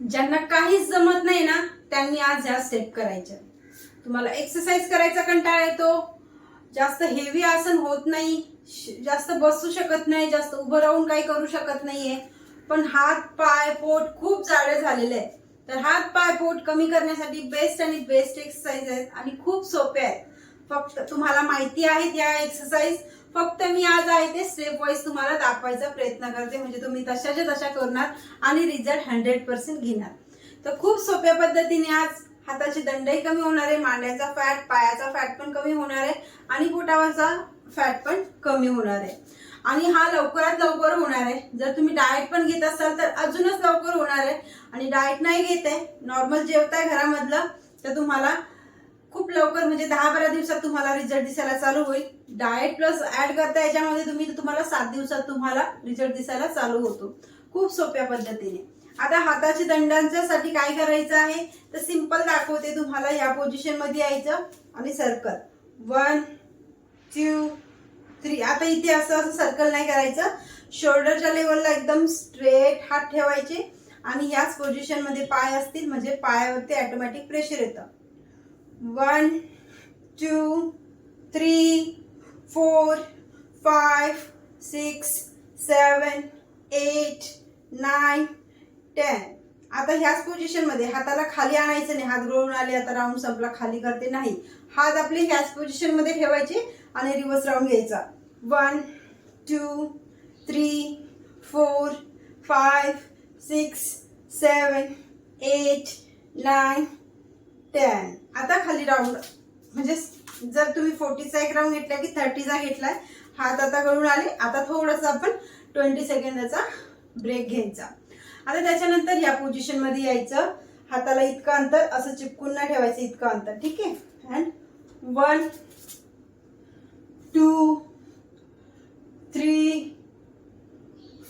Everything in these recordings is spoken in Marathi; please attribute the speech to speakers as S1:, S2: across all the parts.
S1: ज्यांना काहीच जमत नाही ना त्यांनी आज ह्या स्टेप करायच्या. तुम्हाला एक्सरसाइज करायचा कंटाळा येतो. जास्त हेवी आसन होत नाही जास्त बसू शकत नाही जास्त उभं राहून काही करू शकत नाहीये. पण हात पाय पोट खूप जाडे झालेले आहेत. तर हात पाय पोट कमी करण्यासाठी बेस्ट आणि बेस्ट एक्सरसाइज आहेत आणि खूप सोपे आहेत. फक्त तुम्हाला माहिती आहेत या एक्सरसाइज फक्त मी आज आहे ते स्टेप वाईज तुम्हाला दाखवायचा प्रयत्न करते. म्हणजे तुम्ही तशाच्या तशा करणार आणि रिझल्ट हंड्रेड पर्सेंट घेणार. तर खूप सोप्या पद्धतीने आज हाताचे दंडही कमी होणार आहे मांड्याचा फॅट पायाचा फॅट पण कमी होणार आहे आणि पोटावरचा फॅट पण कमी होणार आहे. आणि हा लवकरात लवकर होणार आहे. जर तुम्ही डाएट पण घेत असाल तर अजूनच लवकर होणार आहे. आणि डाएट नाही घेत आहे नॉर्मल जेवताय घरामधलं तर तुम्हाला खूप लवकर म्हणजे दहा बारा दिवसात तुम्हाला रिझल्ट दिसायला चालू होईल. डाएट प्लस ऍड करता याच्यामध्ये तुम्ही तुम्हाला सात दिवसात तुम्हाला रिझल्ट दिसायला चालू होतो. खूप सोप्या पद्धतीने. आता हाताच्या दंडांच्यासाठी काय करायचं आहे? तर सिंपल दाखवते तुम्हाला या पोझिशनमध्ये यायचं आणि सर्कल वन टू थ्री आता इथे असं असं सर्कल नाही करायचं. शोल्डरच्या लेवलला एकदम स्ट्रेट हात ठेवायचे आणि याच पोझिशनमध्ये पाय असतील म्हणजे पायावरती ॲटोमॅटिक प्रेशर येतं. One two three four five six seven eight nine ten आता ह्याच पोझिशनमध्ये हाताला खाली आणायचं नाही. हात गळून आले आता राऊंड संपला खाली करते नाही. हात आपले ह्याच पोझिशनमध्ये ठेवायचे आणि रिवर्स राऊंड घ्यायचा. One two three four five six seven eight nine ten आता खाली राऊंड म्हणजे जर तुम्ही फोर्टीचा एक राऊंड घेतला की थर्टीचा घेतलाय हात आता करून आले. आता थोडंसं आपण ट्वेंटी सेकंदाचा ब्रेक घ्यायचा. आता त्याच्यानंतर या पोझिशनमध्ये यायचं. हाताला इतकं अंतर असं चिपकून नाही ठेवायचं इतकं अंतर. ठीक आहे? And one two three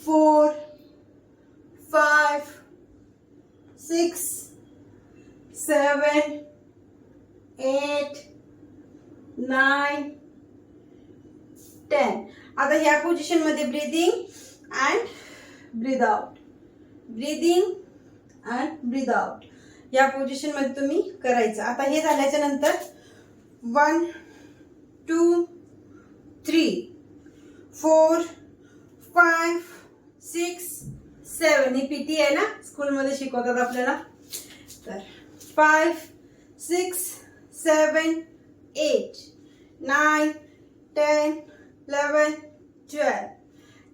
S1: four five six seven eight nine ten आता ह्या पोझिशनमध्ये breathing and breathe out breathing and breathe out या पोझिशनमध्ये तुम्ही करायचं. आता हे झाल्याच्यानंतर one two three four five six seven ही पीटी आहे ना? स्कूलमध्ये शिकवतात आपल्याला. तर five, six seven eight nine ten eleven, twelve,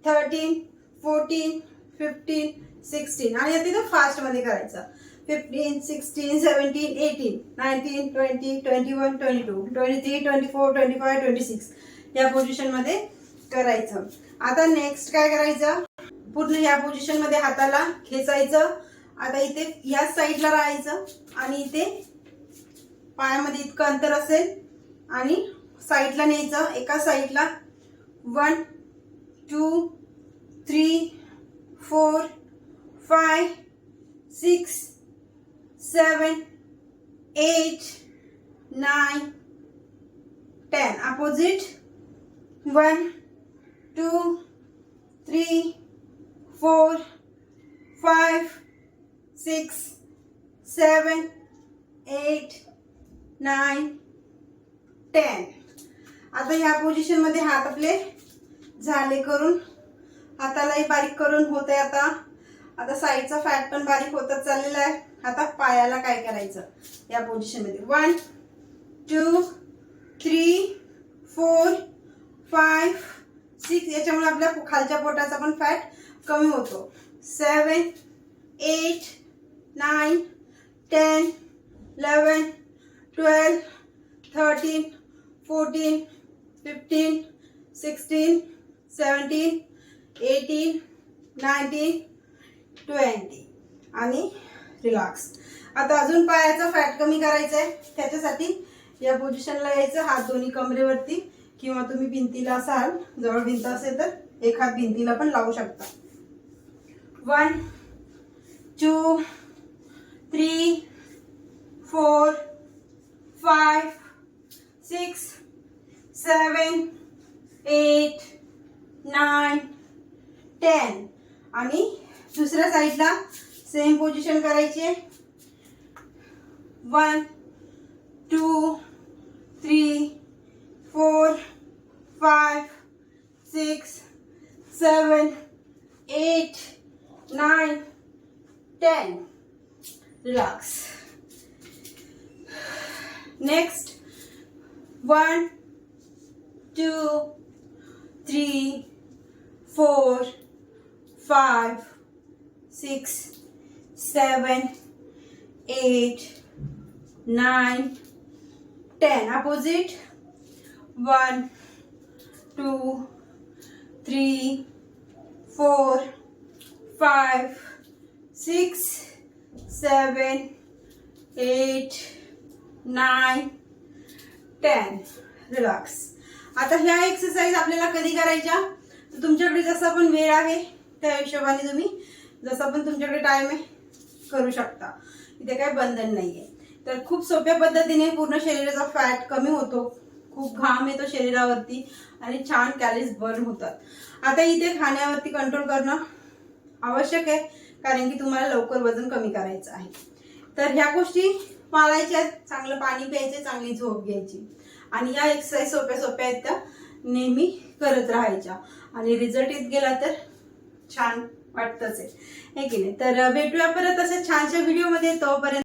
S1: thirteen fourteen fifteen sixteen आणि आता तिथं फास्टमध्ये करायचं. Fifteen sixteen seventeen eighteen nineteen twenty twenty one twenty two twenty three twenty four twenty five twenty six या पोझिशनमध्ये करायचं. आता नेक्स्ट काय करायचं? पूर्ण या पोझिशनमध्ये हाताला खेचायचं. आता इथे या साईडला राहायचं. आणि इथे पायामध्ये इतकं अंतर असेल आणि साईडला न्यायचं. एका साईडला one two three four five six seven eight nine ten. Opposite one two three four five six seven eight nine ten. आता ह्या पोझिशनमध्ये हात आपले झाले करून. हातालाही बारीक करून होते आता. आता साईडचा फॅट पण बारीक होतच चाललेला आहे. आता पायाला काय करायचं? या पोझिशनमध्ये one two three four five six याच्यामुळे आपल्या खालच्या पोटाचा पण फॅट कमी होतो. Seven eight nine ten eleven twelve thirteen fourteen fifteen sixteen seventeen eighteen nineteen twenty आणि रिलॅक्स आता अजून पायाचा फॅट कमी करायचा आहे त्याच्यासाठी या पोझिशनला यायचं. हात दोन्ही कमरेवरती किंवा तुम्ही भिंतीला असाल जवळ भिंत असेल तर एक हात भिंतीला पण लावू शकता. One two three four five, six seven eight nine ten आणि दुसऱ्या साईडला सेम पोझिशन करायचे. One two three four five six seven relax. Next. One two three four five six seven eight nine ten. Opposite. One two three four five six seven eight nine ten relax आता ह्या एक्सरसाइज आपल्याला कधी करायच्या? तर तुमच्याकडे जसा पण वेळ आहे त्या हिशोबाने तुम्ही जसा पण तुमच्याकडे टाइम आहे करू शकता. इथे काही बंधन नाही आहे तर खूप सोप्या पद्धतीने पूर्ण शरीराचा फॅट कमी होतो. खूप घाम येतो शरीरावरती आणि छान कॅलरीज बर्न होतात. आता इथे खाण्यावरती कंट्रोल करणं आवश्यक आहे. कारण की तुम्हाला लवकर वजन कमी करायचं आहे. तर ह्या गोष्टी पाळायच्या चांगलं पाणी प्यायचे चांगली झोप घ्यायची. आणि या एक्सरसाइज सोप्या सोप्या आहेत त्या नेहमी करत राहायच्या. आणि रिझल्ट येत गेला तर छान वाटतंच आहे. की नाही? तर भेटूया परत अशा छानशा व्हिडिओमध्ये तोपर्यंत